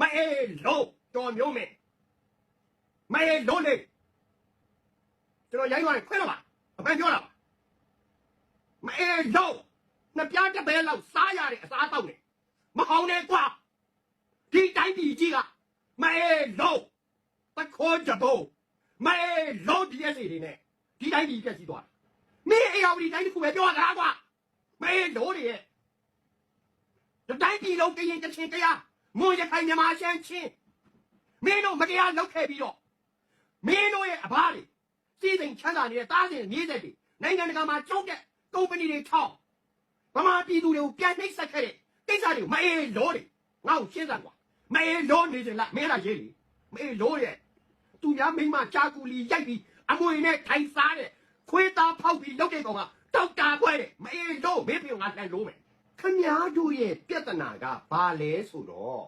မအေးလုံးတော်မျိုးမင်းမအေးလုံးလေကျွန်တော်ရိုင်းသွားရင်ခွဲတော့ပါအပန်းပြောတာပါမအေးလုံးနှစ်ပြားတစ်ပဲလောက်စားရတဲ့အစားတောက်နေမဟောင်းနဲ့ကွာဒီတိုင်းပြည်ကြီးကမအေးလုံးတခေါ်ကြတော့မအေးလုံးဒီရက်စီတွေနဲ့ဒီတိုင်းပြည်ပြက်စီးသွားတယ်မင်းအေးအောင်ဒီတိုင်းတစ်ခုပဲပြောတာကွာမအေးလုံးတွေရဲ့တတိုင်းပြည်လုံးကရင်ကချင်တရား မွန်ရခိုင်မြန်မာရှမ်းချင်းမင်းတို့မတရားလုပ်ခဲ့ပြီးတော့မင်းတို့ရဲ့အဘတွေစီစဉ်ချမ်းသာနေတဲ့တားစဉ်မြေးဆက်တွေနိုင်ငံတကာမှာကြောက်တဲ့ကုမ္ပဏီတွေထောက်ဗမာပြည်သူတွေကိုပြန်နှိပ်စက်ခဲ့တဲ့ကိစ္စတွေကိုမအေးလို့တွေငါ့ကိုရှင်းစမ်းကွာမအေးလို့နေစလားမင်းလားရေးလေမအေးလို့ရဲ့သူများမိမကြာကူလီရိုက်ပြီးအမွေနဲ့ထိုင်စားတဲ့ခွေးသားဖောက်ပြီးလုပ်တဲ့ကောင်ကတောက်တာခွဲတဲ့မအေးလို့မင်းပြေငါလှန်လို့မယ် ခမည်းတို့ရဲ့ပြဿနာကဘာလဲဆိုတော့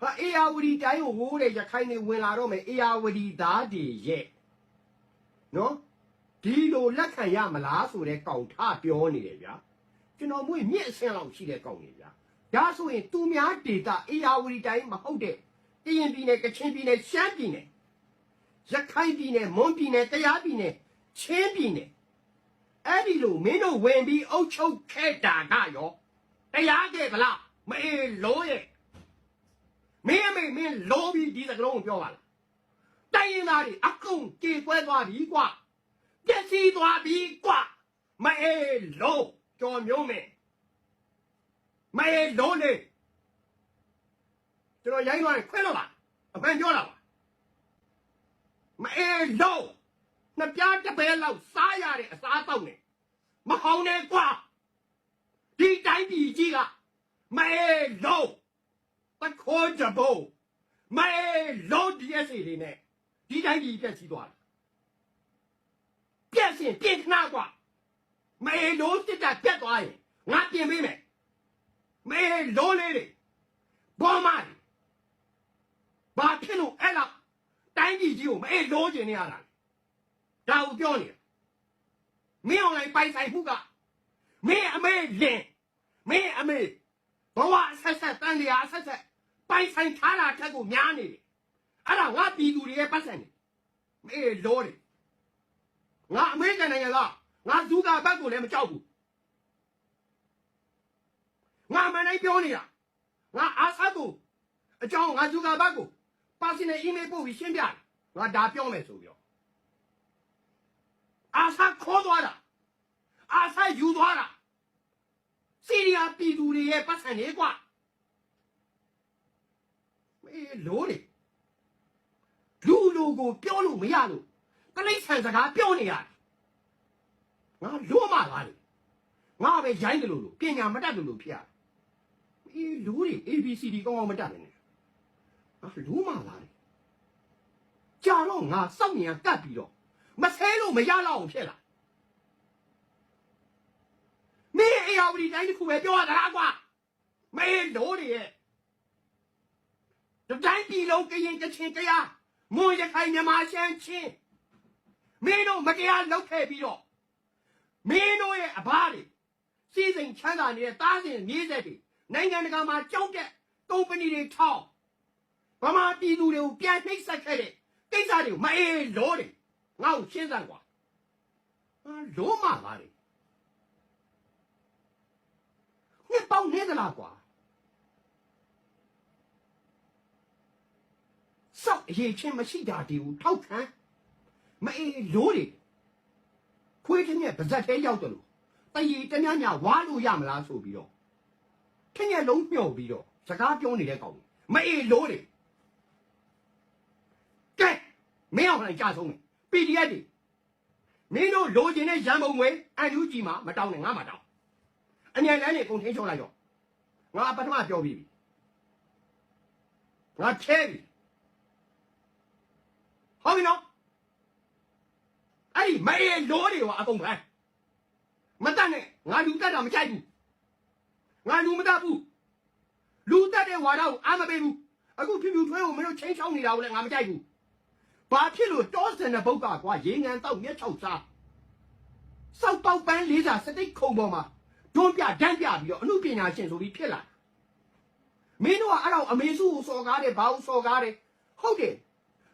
ဟာအေယာဝတီတိုင်းကိုဝိုးတဲ့ရခိုင်နေဝင်လာတော့မယ်အေယာဝတီသားတွေရဲ့နော်ဒီလိုလက်ခံရမလားဆိုတဲ့ကောင်ထပြောနေတယ်ဗျာကျွန်တော်မွေးမြင့်အဆင့်လောက်ရှိတဲ့ကောင်တွေဗျာဒါဆိုရင်သူများဒေတာအေယာဝတီတိုင်းမဟုတ်တဲ့ကရင်ပြည်နယ်ကချင်ပြည်နယ်ရှမ်းပြည်နယ်ရခိုင်ပြည်နယ်မွန်ပြည်နယ်တရားပြည်နယ်ချင်းပြည်နယ် အဲ့ဒီလိုမင်းတို့ဝင်ပြီးအုပ်ချုပ်ခဲ့တာကရောတရားခဲ့ဗလားမအေးလို့ရဲ့မင်းအမေမင်းလုံးပြီးဒီစကလုံးကိုပြောပါလားတိုင်းရင်းသားတွေအကုန်ကြေကွဲသွားပြီကွာပြက်စီးသွားပြီကွာမအေးလို့ကြော်မျိုးမင်းမအေးလို့လေကျွန်တော်ရိုင်းသွားရင်ခွဲတော့ပါအပန်းပြောတာပါမအေးလို့ နှစ်ပြားတစ်ပဲလောက်စားရတဲ့အစားတောက်နေမဟောင်းနဲ့ကွာဒီတိုင်းပြည်ကြီးကမဲလုံးတခေါ်ကြဖို့မဲလုံးဒီအစီတွေနဲ့ဒီတိုင်းပြည်ပြက်စီးသွားတယ်ပြက်စင်ပြင်ခနာကွာမဲလုံးစစ်တာပြက်သွားရင်ငါပြင်ပေးမယ်မဲလုံးလေးတွေဘောမတွေဘာဖြစ်လို့အဲ့လောက်တိုင်းပြည်ကြီးကိုမဲလုံးကျင်နေရတာ လဲဒါကိုပြောနေတာမင်းအောင်လိုက်ပိုင်ဆိုင်မှုကမင်းအမေလင်မင်းအမေဘဝအဆက်ဆက်တန်တရားအဆက်ဆက်ပိုင်ဆိုင်ထားတာထက်ကိုများနေတယ်အဲ့ဒါငါပြည်သူတွေရဲ့ပတ်စံနေမေးလို့တယ်ငါအမေရိကန်နိုင်ငံကငါဇူကာဘတ်ကိုလည်းမကြောက်ဘူးငါမနိုင်ပြောနေတာငါအာဆတ်ကိုအကြောင်းငါဇူကာဘတ်ကိုပါစင်နဲ့အီးမေးလ်ပို့ပြီးရှင်းပြတယ်ငါဒါပြောမယ်ဆိုပြီး တော့အာဆာခေါ်သွားတာအာဆာယူသွားတာစီးရီးယားပြည်သူတွေရဲ့ပတ်စံနေကွာမေးလို့လေလူလူကိုပြောလို့မရလို့တလိษံစကားပြောနေရတယ်ငါလွတ်မှလားလေငါပဲရိုင်းတယ်လို့လို့ပညာမတတ်တယ်လို့ဖြစ်ရတယ်အေးလူတွေ ABCD ကောင်းအောင်မတတ်နိုင်နဲ့ငါလူမှလားလေကြာတော့ငါစောင့်နေရကတ်ပြီးတော့ မဆဲလို့မရတော့အောင်ဖြစ်လာမင်းအေယာဝတီတိုင်းတစ်ခုပဲပြောရတာကွာမင်းလို့တွေရဲ့ဒီတိုင်းပြည်လုံးကရင်ကချင်တရားမွန်ရခိုင်မြန်မာရှမ်းချင်းမင်းတို့မတရားလုပ်ခဲ့ပြီးတော့မင်းတို့ရဲ့အဘတွေစီစဉ်ချမ်းသာနေတဲ့တားစဉ်မြေးဆက်တွေနိုင်ငံတကာမှာကြောက်တဲ့ကုမ္ပဏီတွေထောက်ဗမာပြည်သူတွေကိုပြန်နှိပ်စက်ခဲ့တဲ့ကိစ္စတွေကိုမအေးလို့တွေ ငါ့ကိုရှင်းစမ်းကွာဟာလုံးမလားလေနှစ်ပေါင်းနေသလားကွာစောက်အရေးချင်းမရှိတာဒီကိုထောက်ခံမအေးလို့တွေခွေးတစ်ညက်ပါဇက်သေးရောက်တယ်လို့တရီတ냐냐ဝါလို့ရမလားဆိုပြီးတော့တစ်ညက်လုံးမြှော်ပြီးတော့စကားပြောနေတဲ့ကောင်မအေးလို့တွေကဲမင်းအောင်လိုက်ကြဆုံးမယ် PDF တွေမင်းတို့လိုချင်တဲ့ရန်ပုံငွေအန်ယူဂျီမှာမတောင်းနဲ့ငါမှတောင်းအမြန်လန်းနေကုန်ထင်းချုံလိုက်တော့ငါပထမပြောပြီးပြီငါထဲပြီဟုတ်ပြီနော်အဲ့ဒီမအေးလိုတွေကအကုန်ပဲမတတ်နဲ့ငါလူတက်တာမကြိုက်ဘူးငါလူမတတ်ဘူးလူတက်တဲ့ဝါဒကိုအာမပေးဘူးအခုဖြူဖြူထွဲကိုမင်းတို့ချင်းချောင်းနေတာကိုလည်းငါမကြိုက်ဘူး ဘာဖြစ်လို့တောစင်တဲ့ဘုတ်ကကွာရေငန်တောက်မျက်ချောက်စားစောက်ပေါက်ပန်းလေးစာစတိတ်ခုံပေါ်မှာတွန်းပြဒန်းပြပြီးတော့အမှုပညာရှင်ဆိုပြီးဖြစ်လာမင်းတို့ကအဲ့တော့အမေစုကိုစော်ကားတယ်ဘာလို့စော်ကားတယ်ဟုတ်တယ်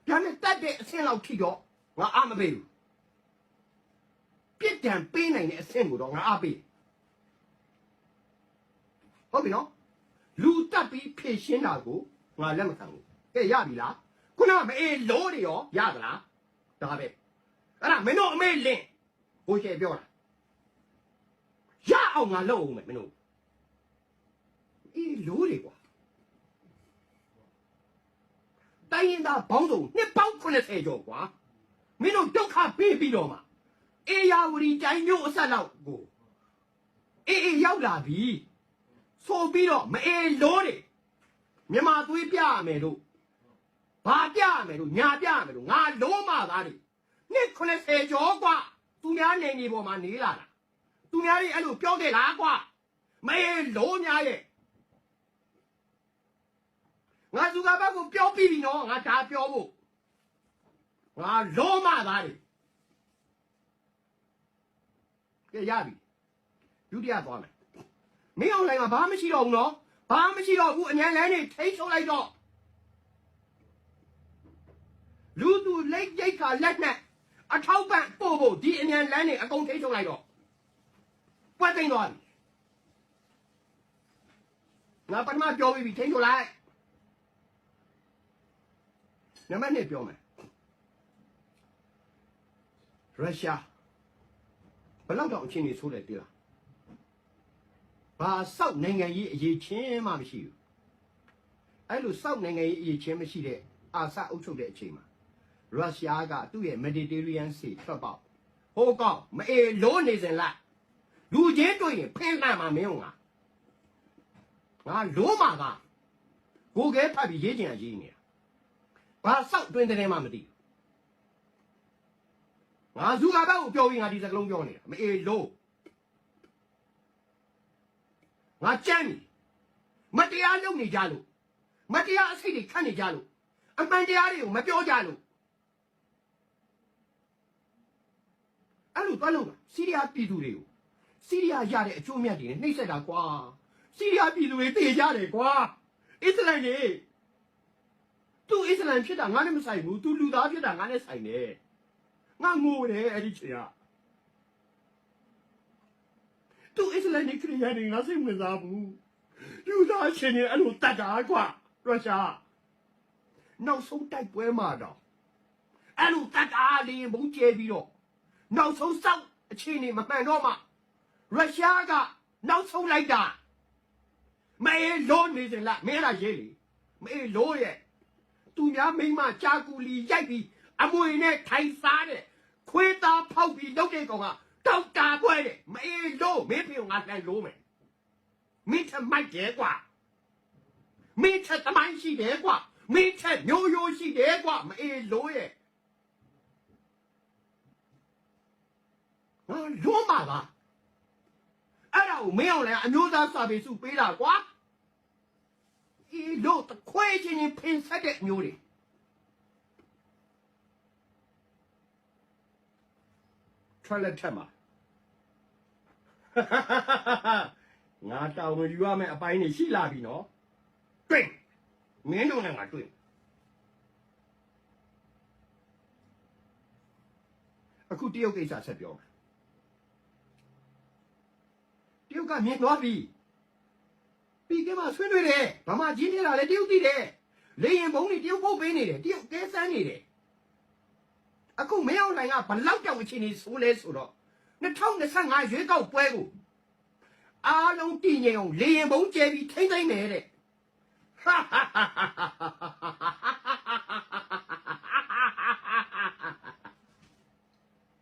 ဒါနဲ့တတ်တဲ့အဆင့်လောက်ထိတော့ငါအမပေးဘူးပြစ်ဒဏ်ပေးနိုင်တဲ့အဆင့်ကိုတော့ငါအပေးဟုတ်ပြီနော်လူတက်ပြီးဖြည့်ရှင်းတာကိုငါလက်မခံဘူးကဲရပြီလား ခုနကမအေးလို့တွေရောရသလားဒါပဲအဲ့ဒါမင်းတို့အမေလင့်ဟိုရှေ့ပြောတာရအောင်ငါလုပ်အောင်မယ်မင်းတို့အေးလို့တွေကွာတိုင်းရင်သားဘောင်းစုံနှစ်ပေါင်း80ကျော်ကွာမင်းတို့ဒုက္ခပေးပြီးတော့မှအေယာဝတီတိုင်းမျိုးအဆက်လောက်ကိုအေးအေးရောက်လာပြီဆိုပြီးတော့မအေးလို့တွေမြန်မာသွေးပြရမယ်တို့ ဘာပြရမယ်တို့ညာပြရမယ်တို့ငါလုံးမသားတွေနှစ်80ကျော်ကွာသူများနေနေပေါ်မှာနေလာတာသူများတွေအဲ့လိုပြောခဲ့လားကွာမအေးလို့များရဲ့ငါသူကဘက်ကိုပြောပြီးပြီနော်ငါဒါပြောဖို့ငါလောမသားတယ်ကဲရပြီဒုတိယသွားမယ်မင်းအောင်လိုင်းမှာဘာမှမရှိတော့ဘူးနော်ဘာမှမရှိတော့ဘူးအញ្ញံလန်းနေထိတ်ထုတ်လိုက်တော့ လူသူလက်ရိတ်ခါလက်နဲ့အထောက်ပံ့ပို့ဖို့ဒီအញ្ញံလန်းနေအကုန်ထိတ်ထုတ်လိုက်တော့ပွက်သိမ့်သွားပြီငါပထမပြောပြီးပြီထိတ်ထုတ်လိုက်နံပါတ်1ပြောမယ်ရုရှားဘယ်လောက်တော့အချင်းကြီးဆိုးတယ်တိလားဘာစောက်နိုင်ငံရေးအရေးချင်းမှမရှိဘူးအဲ့လိုစောက်နိုင်ငံရေးအရေးချင်းမရှိတဲ့အာဆအုပ်ချုပ်တဲ့အချိန်မှာ ရုရှားကသူ့ရဲ့ Mediterranean Sea ထွက်ပေါက်ဟိုကောင်မအေလို့နေစင်လိုက်လူချင်းတွေ့ရင်ဖင်းလာမှာမင်းငါငါလို့မှာကကိုကဲဖတ်ပြီးရေးချင်အရေးနေတာဘာစောက်တွင်းတဲ့မှမသိဘူးငါစုကဘက်ကိုပြောပြီးငါဒီစကလုံးပြောနေတာမအေးလို့ငါကြမ်းပြီမတရားလုပ်နေကြလို့မတရားအစိတ်တွေခတ်နေကြလို့အမှန်တရားတွေကိုမပြောကြလို့ အဲ့လိုတွားလို့တာစီးရီးယားပြည်သူတွေကိုစီးရီးယားရတဲ့အကျိုးမြတ်တွေနဲ့နှိမ့်ဆက်တာကွာစီးရီးယားပြည်သူတွေတည်ကြတယ်ကွာအစ္စလမ်တွေသူအစ္စလမ်ဖြစ်တာငါနဲ့မဆိုင်ဘူးသူလူသားဖြစ်တာငါနဲ့ဆိုင်တယ်ငါငိုတယ်အဲ့ဒီချိန်ကသူအစ္စလမ်နဲ့ခရစ်ယာန်တွေငါစိတ်ဝင်စားဘူးလူသားချင်းတွေအဲ့လိုတတ်တာကွာရုရှားနောက်ဆုံးတိုက်ပွဲမှာတော့အဲ့လိုတတ်တာလေးဘုံကျဲပြီးတော့ နောက်ဆုံးစောက်အချင်းတွေမမှန်တော့မှရုရှားကနောက်ဆုံးလိုက်တာမဲလို့နေစလားမဲလာရေးလေမဲလို့ရဲ့သူများမိန်းမကြာကူလီရိုက်ပြီးအမွေနဲ့ထိုင်စားတဲ့ခွေးသားဖောက်ပြီးလုပ်တဲ့ကောင်ကတောက်တာပွဲတဲ့မအေးလို့မင်းဖေကိုငါလှန်လို့မယ်မင်းထမိုက်တယ်ကွာမင်းထသမိုင်းရှိတယ်ကွာမင်းထမျိုးရိုးရှိတယ်ကွာမအေးလို့ရဲ့ ငါလုံးပါပါအဲ့ဒါကိုမင်းအောင်လည်းအမျိုးသားစာပေစုပေးတာကွာဒီလို့တခွဲချင်းချင်းဖင်ဆက်တဲ့မျိုးတွေထွက်လက်ထက်မှာငါတောင်းလို့ယူရမယ့်အပိုင်းတွေရှိလာပြီနော်တွေ့မင်းတို့နဲ့ငါတွေ့အခုတရုတ်ကိစ္စဆက်ပြောမယ်တ ရုတ်ကမြင်သွားပြီပြီးကမှဆွေးနွေးတယ်ဗမာကြီးနေတာလေတရုတ်သိတယ်လေရင်ဘုံတွေတရုတ်ပုတ်ပေးနေတယ်တရုတ်ကဲဆန်းနေတယ်အခုမင်းအောင်နိုင်ကဘလောက်တောင်အချိန်ကြီးဆိုးလဲဆိုတော့2025ရွေးကောက်ပွဲကိုအားလုံးတည်ငြိမ်အောင်လေရင်ဘုံကျဲပြီးထိမ့်သိမ့်မယ်တဲ့ဟာဟာဟာဟာ